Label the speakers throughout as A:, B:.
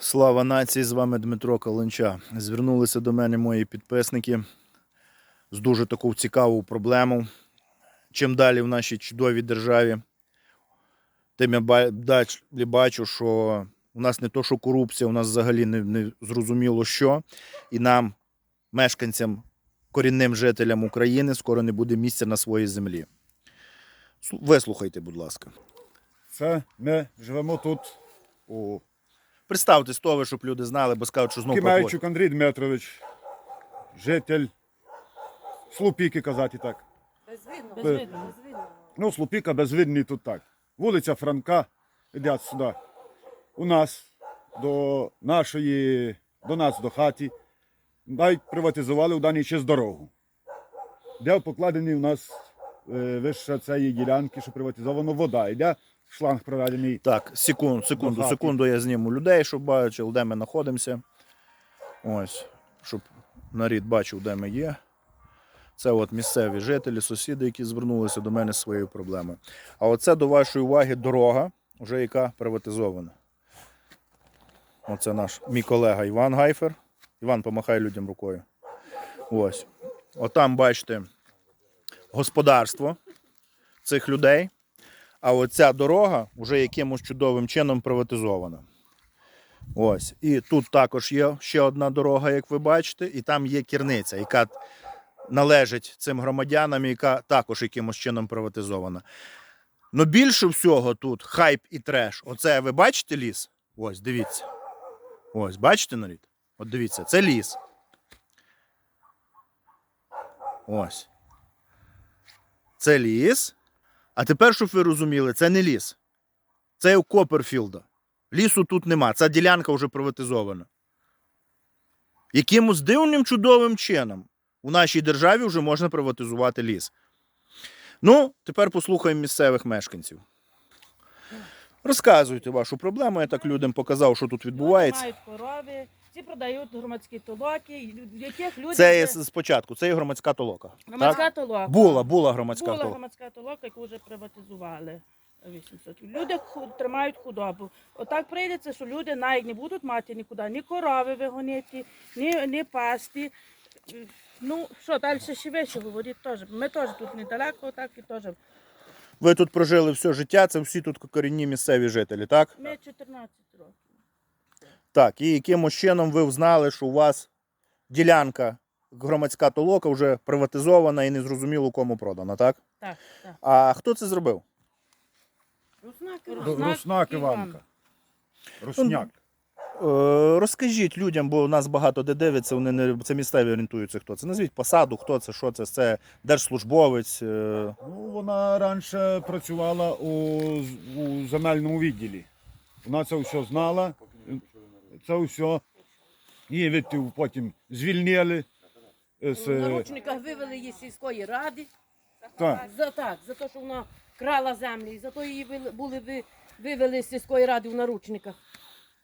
A: Слава нації! З вами Дмитро Каланча. Звернулися до мене мої підписники з дуже таку цікаву проблему. Чим далі в нашій чудовій державі, тим я далі бачу, що у нас не то, що корупція, у нас взагалі не, не зрозуміло що. І нам, мешканцям, корінним жителям України, скоро не буде місця на своїй землі. Вислухайте, будь ласка.
B: Це ми живемо тут у
A: Представтесь того, щоб люди знали, бо скажуть, що знову
B: Кимейчук Андрій Дмитрович, житель Слупіки, казати так.
C: Безвидно,
B: Бе-
C: безвидно, безвидно.
B: Ну, Слупіка безвидний тут так. Вулиця Франка, йдять сюди. У нас до нашої, до нас до хаті, навіть приватизували в даний час дорогу. Де покладені у нас е, вище цієї ділянки, що приватизовано вода. Йде шланг проведений.
A: Так, секунду, секунду, секунду я зніму людей, щоб бачили, де ми знаходимося. Ось, щоб нарід бачив, де ми є. Це от місцеві жителі, сусіди, які звернулися до мене з своєю проблемою. А оце до вашої уваги дорога, вже яка приватизована. Оце наш мій колега Іван Гайфер. Іван, помахай людям рукою. Ось. Отам, бачите, господарство цих людей. А оця дорога вже якимось чудовим чином приватизована. Ось. І тут також є ще одна дорога, як ви бачите, і там є кірниця, яка належить цим громадянам, яка також якимось чином приватизована. Ну більше всього тут хайп і треш. Оце ви бачите ліс? Ось, дивіться. Ось, бачите нарід? От дивіться, це ліс. Ось. Це ліс. А тепер, щоб ви розуміли, це не ліс. Це у Копперфілда. Лісу тут нема. Ця ділянка вже приватизована. Якимось дивним чудовим чином у нашій державі вже можна приватизувати ліс. Ну, тепер послухаємо місцевих мешканців. Розказуйте вашу проблему. Я так людям показав, що тут відбувається.
C: Люди мають корови, ці продають громадські толоки, в яких люди...
A: Це є спочатку, це є громадська толока.
C: Громадська
A: Так?
C: толока.
A: Була, була громадська
C: Була
A: толока.
C: громадська толока, яку вже приватизували. 800. Люди ху- тримають худобу. Отак прийдеться, що люди навіть не будуть мати нікуди ні корови вигонити, ні, ні пасти. Ну, що, далі ще вище говорить теж. Ми теж тут недалеко, так і теж.
A: Ви тут прожили все життя, це всі тут корінні місцеві жителі, так?
C: Ми 14 років.
A: Так, і якимось чином ви взнали, що у вас ділянка громадська толока вже приватизована і незрозуміло кому продана, так?
C: Так, так.
A: А хто це зробив?
C: Руснак,
B: Руснак Іванка. Русняк.
A: Е, розкажіть людям, бо нас багато де дивиться, вони не це місцеві орієнтуються, хто це. Назвіть посаду, хто це, що це, це держслужбовець. е,
B: Ну, вона раніше працювала у, у земельному відділі. Вона це все знала. Це все. Її потім звільнили. З,
C: В наручниках вивели її з сільської ради.
B: так.
C: За так, за те, що вона крала землі, і за то її були ви, вивели з сільської ради в наручниках.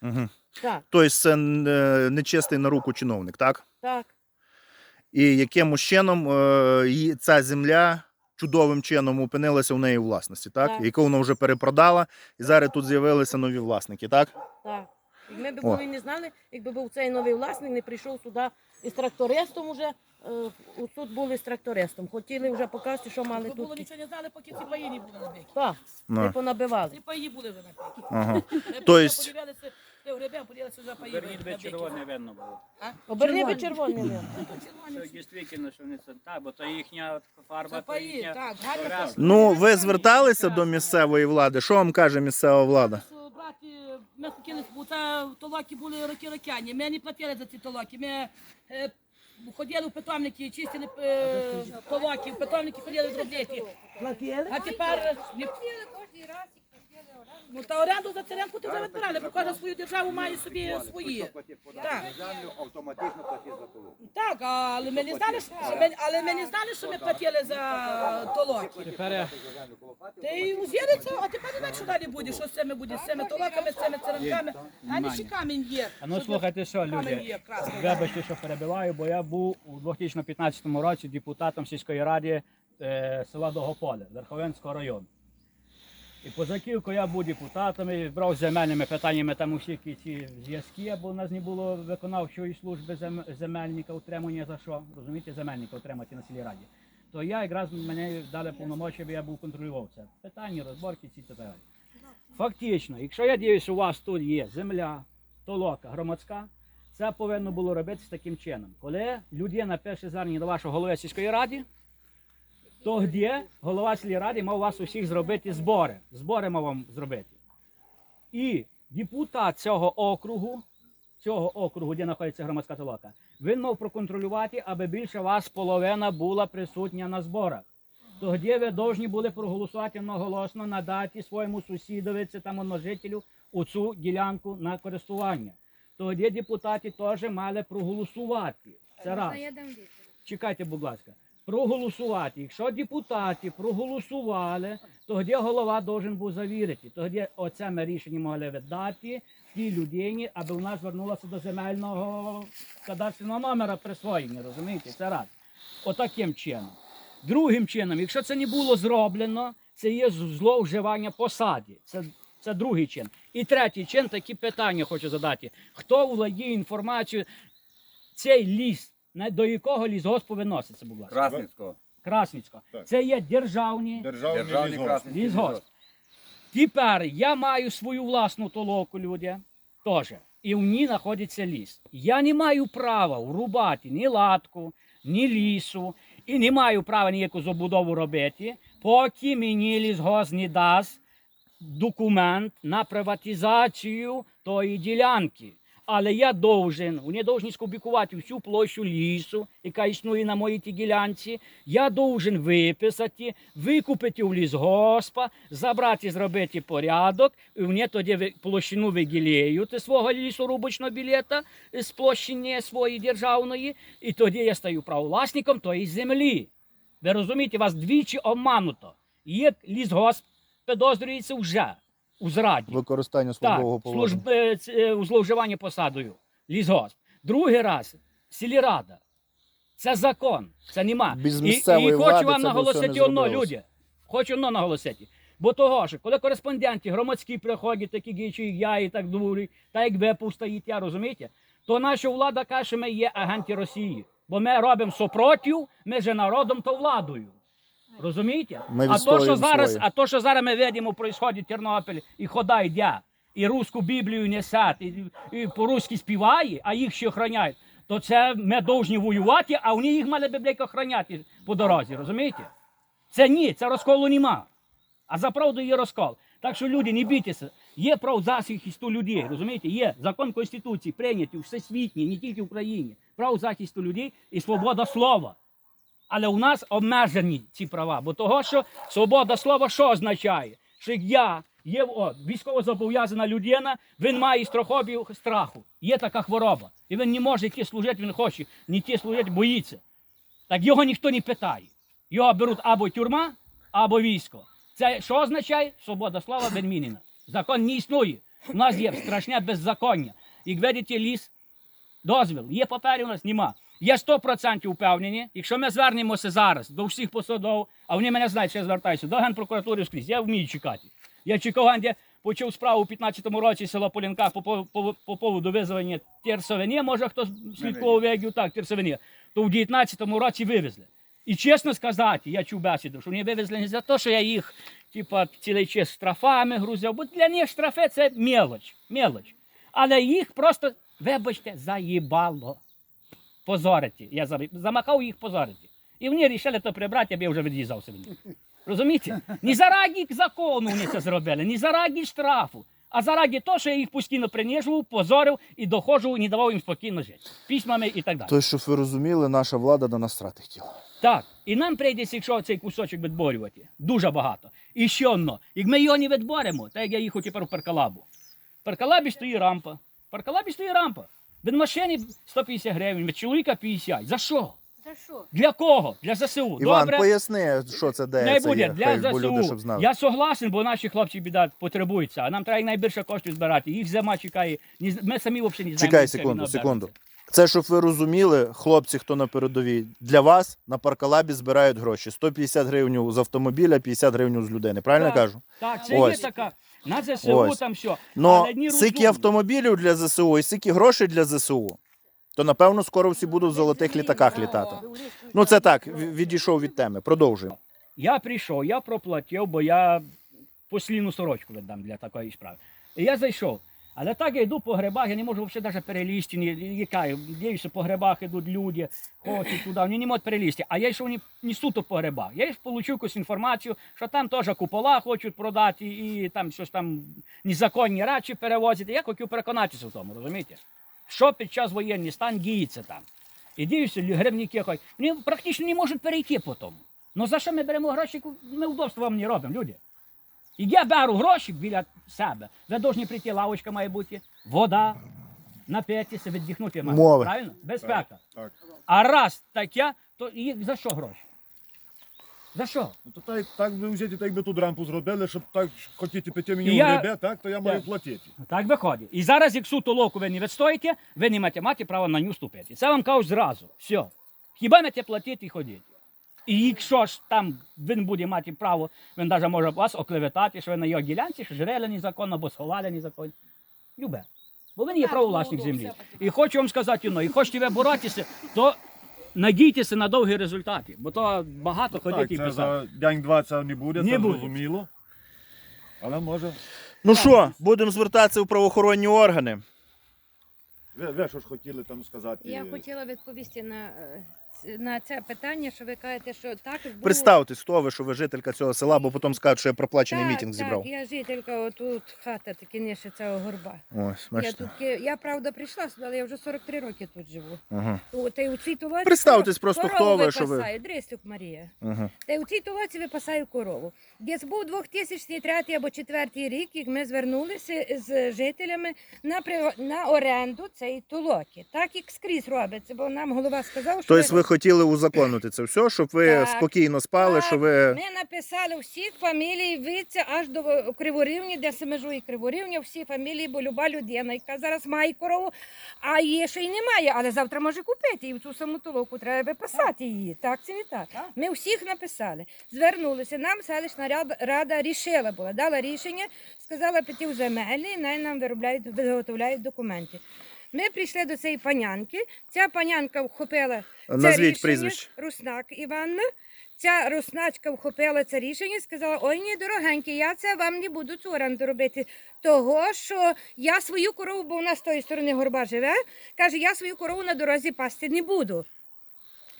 A: Угу.
C: Так,
A: Тобто це е, нечистий на руку чиновник, так?
C: так.
A: І якимось чином е, ця земля чудовим чином опинилася в неї у власності, так?
C: Так.
A: Яку вона вже перепродала, і зараз тут з'явилися нові власники, так?
C: Так. І ми б
A: О.
C: були не знали, якби був цей новий власник, не прийшов сюди із трактористом уже. е, Тут були з трактористом. Хотіли вже показати, що мали
D: Ми було
C: тут.
D: нічого не знали, поки ці паї не були набиті.
C: Так,
A: Ну.
C: ми понабивали.
D: Ці паї були вже набиті.
A: Ага.
D: Ми
A: То есть-
D: подивилися, де вже паї
E: червоне видно було.
C: Оберни би червоний. лист.
E: Що дійсно, що вони це так, бо то їхня фарба,
D: Це
E: то
D: паї,
E: їхня.
D: так, гарно.
E: Раз.
A: Ну, ви зверталися до місцевої влади? Що вам каже місцева влада?
D: Що, Браті, ми хотіли, бо це толоки були роки рокяні. Ми не платили за ці толоки. Ми е, ходили в питомники, чистили е, толоки, в питомники ходили зробити. А тепер не Ну, та оренду за царенку ти вже відбирали, бо кожна свою державу має собі свої. Так. Так, але ми не знали, що ми, але ми не знали, що ми платили за толоки.
E: Тепер я
D: Та й узіриться, а тепер не знаю, що далі буде, що з цими буде, з цими толоками, з цими царинками. А не ще камінь є.
E: А ну слухайте, що
D: Камінь
E: люди,
D: є, красний.
E: вибачте, що перебиваю, бо я був у 2015 році депутатом сільської ради е, села Довгополе, Верховенського району.
F: І позаківку я був депутатом, і брав земельними питаннями там усі ці зв'язки, бо у нас не було виконавчої служби зем- земельника утримання за що. Розумієте, земельника утримати на селі раді. То я якраз мене дали повномочі, бо я був контролював це. Питання, розборки, ці та так далі. Фактично, якщо я дивлюсь, у вас тут є земля, толока, громадська, це повинно було робитися таким чином. Коли людина пише звернення до вашого голови сільської ради, то де голова сільради мав вас усіх зробити збори. Збори мав вам зробити. І депутат цього округу, цього округу, де знаходиться громадська толока, він мав проконтролювати, аби більше вас половина була присутня на зборах. Тоді ви повинні були проголосувати одноголосно, надати своєму сусідові, це там множителю, оцю ділянку на користування. Тоді депутати теж мали проголосувати. Це раз. Чекайте, будь ласка. Проголосувати. Якщо депутати проголосували, тоді голова должен був завірити. Тоді оце ми рішення могли віддати тій людині, аби вона звернулася до земельного кадастрного номера присвоєння. Розумієте? Це раз. Отаким чином. Другим чином, якщо це не було зроблено, це є зловживання посаді. Це, це другий чин. І третій чин, такі питання хочу задати. Хто володіє інформацією, цей ліс, на- до якого лісгоспу виноситься, будь ласка?
B: Красницького.
E: Красницького. Так. Це є державні Державний,
B: Державний
E: лісгосп. Тепер я маю свою власну толоку, люди, теж. І в ній знаходиться ліс. Я не маю права врубати ні латку, ні лісу, і не маю права ніяку забудову робити, поки мені лісгосп не дасть документ на приватизацію тої ділянки. Але я должен, вони повинні скубікувати всю площу лісу, яка існує на моїй тій ділянці. Я должен виписати, викупити у лісгоспа, забрати, зробити порядок, і вони тоді площину виділяють із свого лісорубочного білета, з площини своєї державної, і тоді я стаю правовласником тої землі. Ви розумієте, вас двічі обмануто. Є лісгосп, підозрюється вже у зраді.
A: Використання службового положення.
E: служб, е, е, у зловживанні посадою. Лісгосп. Другий раз сільрада. Це закон. Це нема.
A: Без
E: І- і, хочу вам наголосити одно, люди. Хочу одно наголосити. Бо того що, коли кореспонденти громадські приходять, такі як я і так дурі, так як ви повстаєте, розумієте? То наша влада каже, що ми є агенти Росії. Бо ми робимо супротив між народом та владою. Розумієте?
A: Ми
E: а то, що зараз,
A: своє.
E: а то, що зараз ми происходить в Тернопіль, і хода йде, і руську Біблію несять, і, і по-руськи співає, а їх ще охороняють, то це ми повинні воювати, а вони їх мали блядь, охороняти по дорозі, розумієте? Це ні, це розколу нема. А за правду є розкол. Так що люди, не бійтеся. Є правозахисту людей, розумієте? Є закон Конституції прийнятий у всесвітній, не тільки в Україні. Право захисту людей і свобода слова. Але у нас обмежені ці права, бо того, що свобода слова що означає? Що я є о, військово зобов'язана людина, він має страхові страху. Є така хвороба. І він не може йти служити, він хоче, не йти служити, боїться. Так його ніхто не питає. Його беруть або тюрма, або військо. Це що означає? Свобода слова відмінена. Закон не існує. У нас є страшне беззаконня. Як видите, ліс дозвіл. Є папери у нас? Нема. Я 100% впевнені, якщо ми звернемося зараз до всіх посадов, а вони мене знають, що я звертаюся, до Генпрокуратури скрізь, я вмію чекати. Я чекав, де почав справу у 15-му році село Полінка по, по, по, по поводу визвання терсовини, може хто слідкував вегів, так, терсовини, то в 19-му році вивезли. І чесно сказати, я чув бесіду, що вони вивезли не за те, що я їх типа, цілий час штрафами грузив, бо для них штрафи це мелоч, мелоч. Але їх просто, вибачте, заїбало позорити. Я замахав їх позорити. І вони вирішили то прибрати, аби я вже від'їжджав собі. Розумієте? Не заради закону вони це зробили, не заради штрафу, а заради того, що я їх постійно принижував, позорив і доходжу, не давав їм спокійно жити. Письмами і так далі.
A: Тобто, щоб ви розуміли, наша влада до нас страти хотіла.
E: Так, і нам прийдеться, якщо цей кусочок відборювати, дуже багато. І ще одно, як ми його не відборемо, так як я їхав тепер у Перкалабу. В Перкалабі стоїть рампа. В Перкалабі стоїть рампа. Від машини 150 гривень, від чоловіка 50. За що?
G: За що?
E: Для кого? Для ЗСУ.
A: Іван,
E: Добре?
A: поясни, що це де
E: Не
A: це
E: буде
A: є,
E: для
A: хай, бо люди
E: ЗСУ.
A: щоб знали.
E: Я согласен, бо наші хлопці біда потребуються, а нам треба найбільше коштів збирати. Їх зима чекає. Ні з- Ми самі взагалі не знаємо.
A: Чекай
E: як
A: секунду,
E: війна
A: секунду.
E: обернеться.
A: Це, щоб ви розуміли, хлопці, хто на передовій, для вас на паркалабі збирають гроші. 150 гривень з автомобіля, 50 гривень з людини. Правильно
E: Так.
A: кажу?
E: Так, це
A: Ось.
E: є така. На ЗСУ
A: Ось.
E: там все.
A: Но
E: Але ні
A: стільки
E: розумні.
A: автомобілів для ЗСУ і стільки грошей для ЗСУ, то напевно скоро всі будуть в золотих літаках літати. Ну це так, в- відійшов від теми. Продовжуємо.
E: Я прийшов, я проплатив, бо я послівну сорочку віддам для такої справи. І я зайшов. Але так я йду по грибах, я не можу взагалі перелізти, яка, дивлюся, по грибах йдуть люди, хочуть туди, вони не можуть перелізти. А я йшов не, не суто по грибах. Я ж отримав якусь інформацію, що там теж купола хочуть продати, і там щось там незаконні речі перевозити. Я хотів переконатися в тому, розумієте? Що під час воєнний стан діється там. І дивишся, грибники ходять. Вони практично не можуть перейти по тому. Ну за що ми беремо гроші? Ми удобство вам не робимо, люди. І я беру гроші біля себе. Ви повинні прийти, лавочка має бути, вода, напитися, віддихнути.
A: Мови.
E: Правильно? Безпека.
B: Так.
E: А раз таке, то і за що гроші? За що?
B: Ну то так, так ви взяти, так би тут рампу зробили, щоб так хотіти піти мені
E: я-
B: грибе, так, то я маю
E: Так.
B: платити.
E: Так виходить. І зараз, як суто локу ви не відстоїте, ви не маєте мати права на нього ступити. Це вам кажуть зразу. Все. Хіба маєте платити і ходити. І якщо ж там він буде мати право, він навіть може вас оклеветати, що ви на його ділянці, що жрели незаконно або сховали незаконно. Любе. Бо він є правовласник землі. І хочу вам сказати, ну, і хочете ви боротися, то надійтеся на довгі результати, бо то багато ходити
B: Так,
E: і
B: це
E: писати.
B: за день-два це не буде,
E: Не
B: це
E: буде.
B: зрозуміло. Але може.
A: Ну що, будемо звертатися в правоохоронні органи.
B: Ви, ви що ж хотіли там сказати?
F: Я хотіла відповісти на, е, на це питання, що ви кажете, що так було...
A: Представтесь, хто ви, що ви жителька цього села, бо потім скажуть, що я проплачений
F: так,
A: мітинг зібрав.
F: Так, я жителька отут хата, таки не ще цього горба.
A: Ось,
F: Я,
A: бачите.
F: тут, я правда прийшла сюди, але я вже 43 роки тут живу.
A: Ага.
F: О, Та й у цій толоці
A: Представтесь просто,
F: корову
A: хто ви, що ви.
F: випасаю, Дристюк Марія.
A: Ага.
F: Та й у цій толоці випасаю корову. Десь був 2003 або 2004 рік, як ми звернулися з жителями на, при- на оренду цієї толоки. Так як скрізь робиться, бо нам голова сказав, що
A: Тобто ви хотіли узаконити це все, щоб ви
F: Так.
A: спокійно спали,
F: Так,
A: що ви.
F: Ми написали всіх фамілій віця аж до Криворівні, де се межує Криворівня, всі фамілії, бо люба людина, яка зараз має корову, а є ще й немає, але завтра може купити. І в цю саму толоку треба виписати її. Так чи не так? Ми всіх написали. Звернулися. Нам селищна рада, рада рішила була, дала рішення, сказала піти в земельні, най нам виробляють, виготовляють документи. Ми прийшли до цієї панянки. Ця панянка вхопила це
A: Назвіть
F: рішення.
A: прізвище.
F: Руснак Іванна. Ця русначка вхопила це рішення і сказала: Ой, ні, дорогенькі, я це вам не буду цю оренду робити. Того, що я свою корову, бо вона з тої сторони горба живе, каже, я свою корову на дорозі пасти не буду.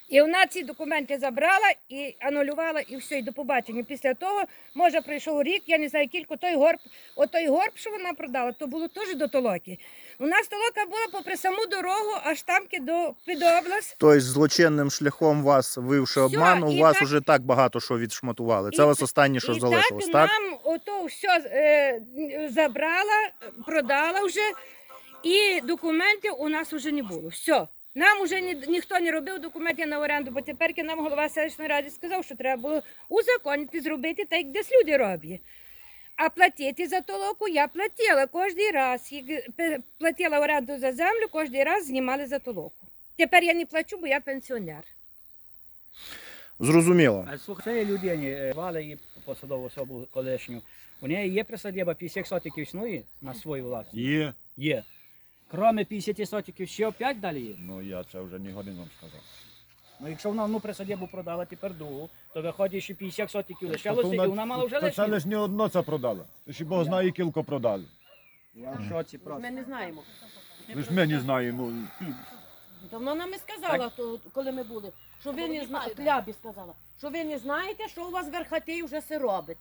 F: І вона ці документи забрала і анулювала, і все, і до побачення. Після того, може, пройшов рік, я не знаю, кілько той горб, от той горб, що вона продала, то було теж до толоки. У нас толока була попри саму дорогу, аж тамки до під область.
A: Тобто злочинним шляхом вас вивши
F: Всьо,
A: обману, у вас
F: так-
A: уже так багато що відшматували. Це
F: І
A: вас останнє, що
F: і
A: залишилось,
F: так?
A: так?
F: Нам ото все е, забрала, продала вже, і документів у нас вже не було. Все. Нам вже ні, ніхто не робив документів на оренду, бо тепер нам голова селищної ради сказав, що треба було узаконити, зробити так, як десь люди роблять. А платити за толоку я платила кожен раз. Як платила оренду за землю, кожен раз знімали за толоку. Тепер я не плачу, бо я пенсіонер.
A: Зрозуміло.
E: А слухай, цієї людині е, звали її посадову особу колишню. У неї є присадіба 50 сотиків існує на свою власність?
B: Є.
E: Є. Кроме 50 сотиків ще 5 далі є.
B: Ну я це вже не годин вам сказав.
E: Ну якщо вона одну присадібу продала, тепер другу, то виходить, що 50 сотиків
B: То
E: лишалося, і вона мала вже
B: то це лише не одно це продала. Ще Бог знає, кілько продали.
E: Я в шоці просто.
H: Ми не знаємо.
B: Ви ж ми не знаємо.
H: Давно нам і сказала, то, коли ми були, що ви не знаєте, Клябі сказала, що ви не знаєте, що у вас в вже все робить.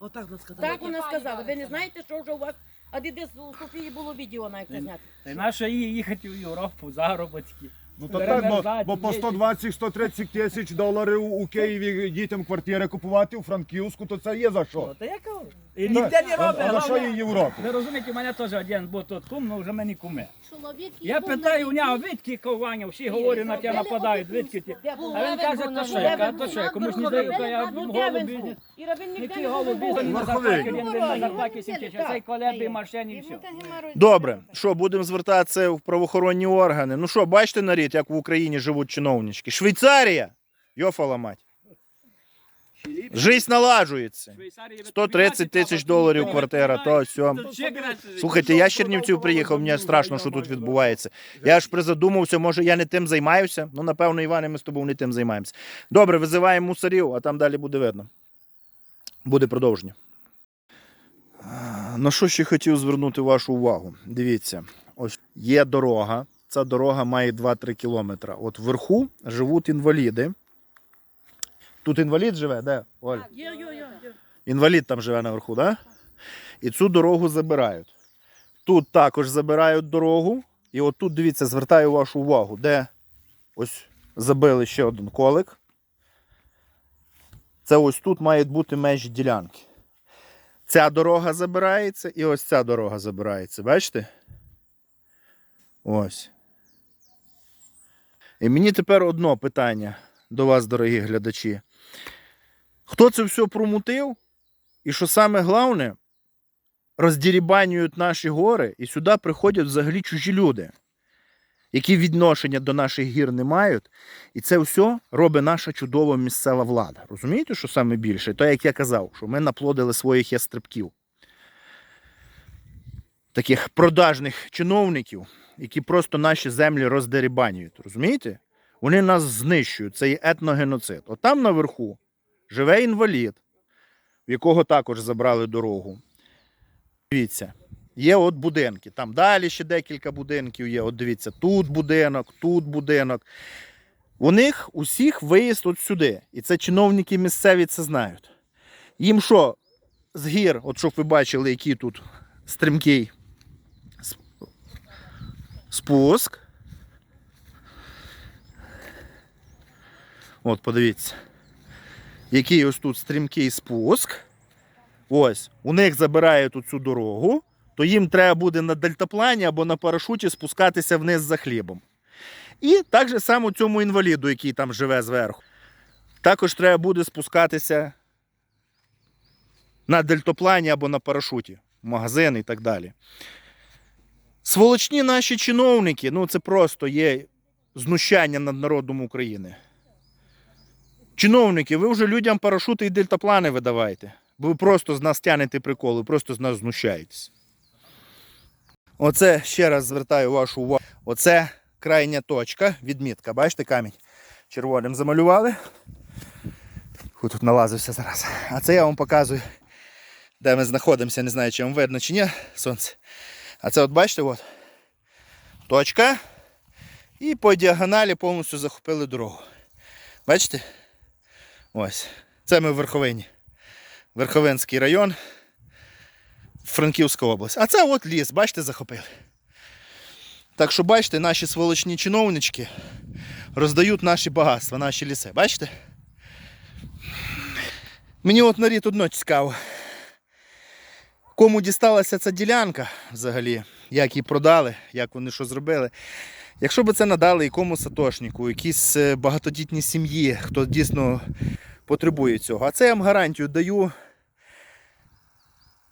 I: Отак вона сказала.
H: Так вона сказала, ви не знаєте, що вже у вас, а де з у Софії було відео навіть зняти.
E: Та й нащо їй їхати в Європу, заробітки?
B: Ну то так, бо, бо по 120-130 тисяч доларів у Києві дітям квартири купувати у Франківську, то це є за що.
E: Ну, Та я кажу. І ніде не робить.
B: а на що є Європа?
E: Ви розумієте, у мене теж один був тут кум, ну вже мені куме.
H: Чоловік
E: Я питаю у нього, відки ковання, всі говорять, на тебе нападають, відки ті. А він каже, то що, я кажу, то що, я комусь не даю, то я голову бізнес.
H: Іра, він ніде не
E: зарплаті, він на зарплаті сім а цей колеби, машині, і все.
A: Добре, що будемо звертатися в правоохоронні органи. Ну що, бачите нарід, як в Україні живуть чиновнички. Швейцарія! Йофала мать. Жизнь налажується. 130 тисяч доларів квартира, то все. Слухайте, я з Чернівців приїхав, мені страшно, що тут відбувається. Я ж призадумався, може я не тим займаюся. Ну, напевно, Іване, ми з тобою не тим займаємося. Добре, визиваємо мусорів, а там далі буде видно. Буде продовження. На що ще хотів звернути вашу увагу? Дивіться, ось є дорога. Ця дорога має 2-3 кілометри. От вверху живуть інваліди. Тут інвалід живе, де? Оль?
C: Є, є, є.
A: Інвалід там живе наверху, да? І цю дорогу забирають. Тут також забирають дорогу. І от тут, дивіться, звертаю вашу увагу, де ось забили ще один колик. Це ось тут мають бути межі ділянки. Ця дорога забирається і ось ця дорога забирається. Бачите? Ось. І мені тепер одно питання до вас, дорогі глядачі. Хто це все промутив? І що саме головне, роздірібанюють наші гори, і сюди приходять взагалі чужі люди, які відношення до наших гір не мають. І це все робить наша чудова місцева влада. Розумієте, що саме більше? То, як я казав, що ми наплодили своїх ястребків. Таких продажних чиновників, які просто наші землі роздерибанюють. Розумієте? Вони нас знищують. Це є етногеноцид. От там наверху живе інвалід, в якого також забрали дорогу. Дивіться, є от будинки. Там далі ще декілька будинків є. От дивіться, тут будинок, тут будинок. У них усіх виїзд от сюди. І це чиновники місцеві це знають. Їм що, з гір, от щоб ви бачили, який тут стрімкий спуск. От, подивіться який ось тут стрімкий спуск. Ось, у них забирають цю дорогу, то їм треба буде на дельтаплані або на парашуті спускатися вниз за хлібом. І так же само цьому інваліду, який там живе зверху. Також треба буде спускатися на дельтаплані або на парашуті, в магазин і так далі. Сволочні наші чиновники, ну це просто є знущання над народом України. Чиновники, ви вже людям парашути і дельтаплани видавайте. Бо ви просто з нас тянете приколи, просто з нас знущаєтесь. Оце ще раз звертаю вашу увагу. Оце крайня точка, відмітка. Бачите, камінь червоним замалювали. Ху, тут налазився зараз. А це я вам показую, де ми знаходимося. Не знаю, чи вам видно чи ні, сонце. А це от бачите, от, точка. І по діагоналі повністю захопили дорогу. Бачите? Ось. Це ми в Верховині. Верховинський район. Франківська область. А це от ліс, бачите, захопили. Так що, бачите, наші сволочні чиновнички роздають наші багатства, наші ліси. Бачите? Мені от нарід одно цікаво. Кому дісталася ця ділянка взагалі, як її продали, як вони що зробили. Якщо б це надали якомусь сатошнику, якійсь е, багатодітній сім'ї, хто дійсно потребує цього. А це я вам гарантію даю,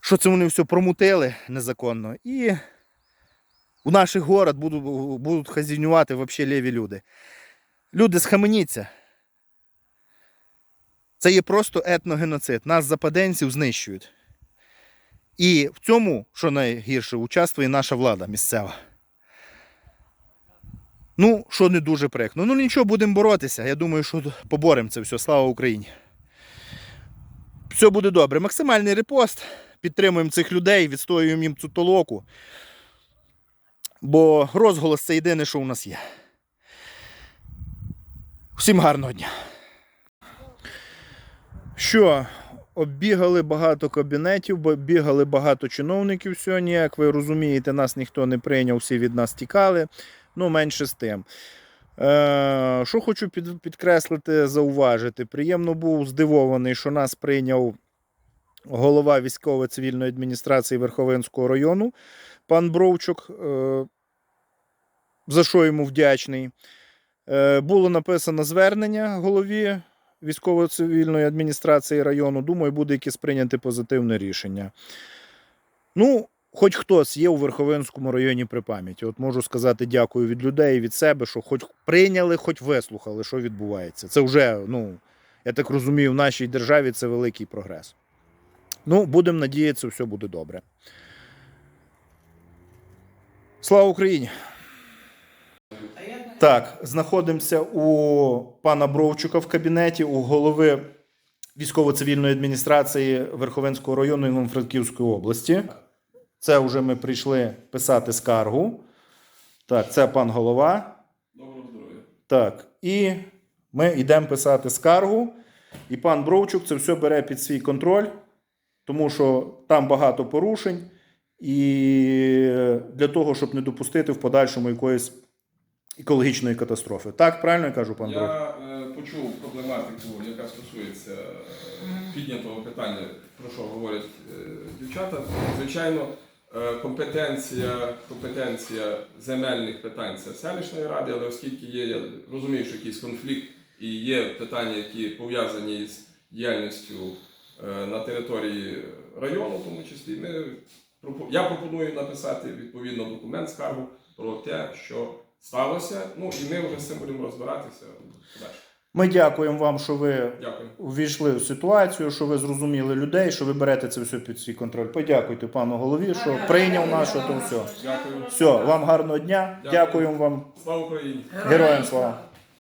A: що це вони все промутили незаконно. І у наших город будуть, будуть хазінювати взагалі ліві люди. Люди схаменіться. Це є просто етногеноцид. Нас западенців знищують. І в цьому, що найгірше, участвує наша влада місцева. Ну, що не дуже прикно. Ну нічого, будемо боротися. Я думаю, що поборемо це все. Слава Україні. Все буде добре. Максимальний репост. Підтримуємо цих людей, відстоюємо їм цю толоку. Бо розголос це єдине, що у нас є. Всім гарного дня. Що, оббігали багато кабінетів, бігали багато чиновників сьогодні. Як ви розумієте, нас ніхто не прийняв, всі від нас тікали. Ну, менше з тим. Е, що хочу під, підкреслити, зауважити. Приємно був здивований, що нас прийняв голова військово-цивільної адміністрації Верховинського району, пан Бровчук, е, за що йому вдячний. Е, Було написано звернення голові військово-цивільної адміністрації району. Думаю, буде якесь прийняти позитивне рішення. Ну, хоч хтось є у Верховинському районі при пам'яті. От можу сказати дякую від людей від себе, що хоч прийняли, хоч вислухали, що відбувається. Це вже, ну, я так розумію, в нашій державі це великий прогрес. Ну, будемо надіятися, все буде добре. Слава Україні! Так, знаходимося у пана Бровчука в кабінеті, у голови військово-цивільної адміністрації Верховенського району Івано-Франківської області. Це вже ми прийшли писати скаргу. Так, це пан голова.
I: Доброго здоров'я.
A: Так, і ми йдемо писати скаргу. І пан Бровчук це все бере під свій контроль, тому що там багато порушень. І для того, щоб не допустити в подальшому якоїсь екологічної катастрофи. Так, правильно я кажу, пан Бровчук?
I: Я е, почув проблематику, яка стосується е, піднятого питання, про що говорять е, дівчата. Звичайно, компетенція, компетенція земельних питань це селищної ради, але оскільки є, я розумію, що якийсь конфлікт і є питання, які пов'язані з діяльністю е, на території району, в тому числі, ми, я пропоную написати відповідно документ, скаргу про те, що сталося. Ну і ми вже з цим будемо розбиратися. Далі.
A: Ми дякуємо вам, що ви
I: Дякую.
A: увійшли в ситуацію, що ви зрозуміли людей, що ви берете це все під свій контроль. Подякуйте пану голові, що прийняв нас, то все.
I: Дякую.
A: Все, вам гарного дня.
I: Дякую.
A: Дякуємо вам.
I: Слава Україні!
A: Героям слава.